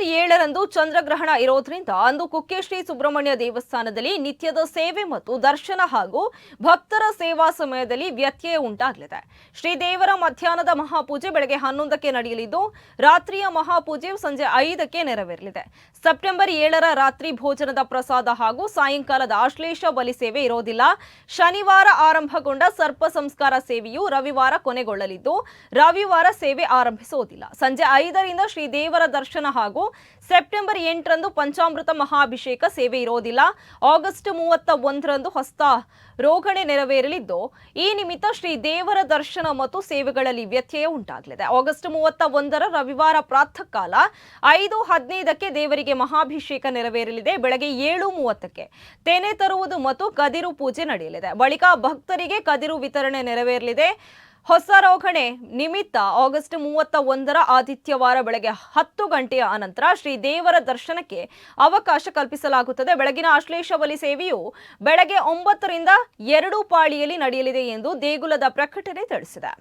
September ಏಳರಂದು ಚಂದ್ರಗ್ರಹಣ ಇರೋದ್ರಿಂದ ಅಂದು ಕುಕ್ಕೆ ಶ್ರೀ ಸುಬ್ರಹ್ಮಣ್ಯ ದೇವಸ್ಥಾನದಲ್ಲಿ ನಿತ್ಯದ ಸೇವೆ ಮತ್ತು ದರ್ಶನ ಹಾಗೂ ಭಕ್ತರ ಸೇವಾ ಸಮಯದಲ್ಲಿ ವ್ಯತ್ಯಯ ಉಂಟಾಗಲಿದೆ. ಶ್ರೀದೇವರ ಮಧ್ಯಾಹ್ನದ ಮಹಾಪೂಜೆ ಬೆಳಗ್ಗೆ ಹನ್ನೊಂದಕ್ಕೆ ನಡೆಯಲಿದ್ದು, ರಾತ್ರಿಯ ಮಹಾಪೂಜೆ ಸಂಜೆ ಐದಕ್ಕೆ ನೆರವೇರಲಿದೆ. ಸೆಪ್ಟೆಂಬರ್ ಏಳರ ರಾತ್ರಿ ಭೋಜನದ ಪ್ರಸಾದ ಹಾಗೂ ಸಾಯಂಕಾಲದ ಆಶ್ಲೇಷ ಬಲಿ ಸೇವೆ ಇರೋದಿಲ್ಲ. ಶನಿವಾರ ಆರಂಭಗೊಂಡ ಸರ್ಪ ಸಂಸ್ಕಾರ ಸೇವೆಯು ರವಿವಾರ ಕೊನೆಗೊಳ್ಳಲಿದ್ದು, ರವಿವಾರ ಸೇವೆ ಆರಂಭಿಸುವುದಿಲ್ಲ ಸಂಜೆ ಐದರಿಂದ ಶ್ರೀ ದೇವರ ದರ್ಶನ ಹಾಗೂ ಸೆಪ್ಟೆಂಬರ್ ಎಂಟರಂದು ಪಂಚಾಮೃತ ಮಹಾಭಿಷೇಕ ಸೇವೆ ಇರೋದಿಲ್ಲ. ಆಗಸ್ಟ್ ಮೂವತ್ತ ಒಂದರಂದು ಹಸ್ತ ರೋಗಣೆ ನೆರವೇರಲಿದ್ದು, ಈ ನಿಮಿತ್ತ ಶ್ರೀ ದೇವರ ದರ್ಶನ ಮತ್ತು ಸೇವೆಗಳಲ್ಲಿ ವ್ಯತ್ಯಯ ಉಂಟಾಗಲಿದೆ. ಆಗಸ್ಟ್ ಮೂವತ್ತ ಒಂದರ ರವಿವಾರ ಪ್ರಾತಃ ಕಾಲ ಐದು ಹದಿನೈದಕ್ಕೆ ದೇವರಿಗೆ ಮಹಾಭಿಷೇಕ ನೆರವೇರಲಿದೆ. ಬೆಳಗ್ಗೆ ಏಳು ಮೂವತ್ತಕ್ಕೆ ತೆನೆ ತರುವುದು ಮತ್ತು ಕದಿರು ಪೂಜೆ ನಡೆಯಲಿದೆ. ಬಳಿಕ ಭಕ್ತರಿಗೆ ಕದಿರು ವಿತರಣೆ ನೆರವೇರಲಿದೆ. ಹೊಸ ರೋಹಣೆ ನಿಮಿತ್ತ ಆಗಸ್ಟ್ ಮೂವತ್ತ ಒಂದರ ಆದಿತ್ಯವಾರ ಬೆಳಗ್ಗೆ ಹತ್ತು ಗಂಟೆಯ ಅನಂತರ ಶ್ರೀ ದೇವರ ದರ್ಶನಕ್ಕೆ ಅವಕಾಶ ಕಲ್ಪಿಸಲಾಗುತ್ತದೆ. ಬೆಳಗಿನ ಆಶ್ಲೇಷವಲಿ ಸೇವೆಯು ಬೆಳಗ್ಗೆ ಒಂಬತ್ತರಿಂದ ಎರಡು ಪಾಳಿಯಲ್ಲಿ ನಡೆಯಲಿದೆ ಎಂದು ದೇಗುಲದ ಪ್ರಕಟಣೆ ತಿಳಿಸಿದೆ.